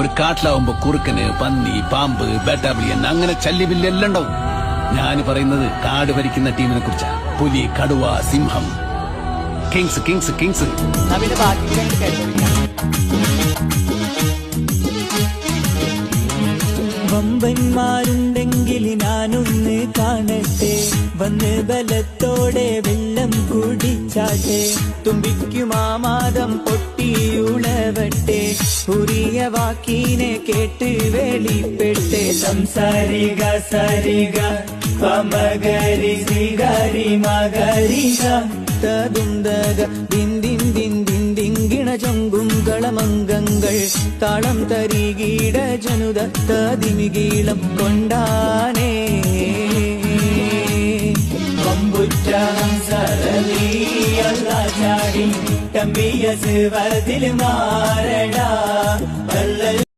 ഒരു കാട്ടിലാവുമ്പോ കുറുക്കന് പന്നി പാമ്പ് ബേട്ടാബിളിയൻ അങ്ങനെ ചല്ലിബില്ല് എല്ലാം ഉണ്ടാവും. ഞാൻ പറയുന്നത് കാട് ഭരിക്കുന്ന ടീമിനെ കുറിച്ചാ. പുലി കടുവ സിംഹം. കിങ്സ് കിങ്സ് കിങ്സ് വമ്പന്മാരുണ്ടെങ്കിൽ ഞാനൊന്ന് കാണട്ടെ. വന്ന് ബലത്തോടെ കുടിച്ചാട്ടെ തുമ്പിക്കുമാമാദം പൊട്ടിയുളവട്ടെ ഉറിയ വാക്കിനെ കേട്ട് വെളിപ്പെട്ട്. സംസാരിക സരിക പമകരി ശ്രീകാരി മകരിക. തതുന്തക ദിൻ ദിങ്കിണ ചൊങ്കും കളമംഗങ്ങൾ. താളം തരികീട ജനുദത്ത തതിമികീളം കൊണ്ടാനേ ராஜாடி தம்பிய சிவதில் மாறடா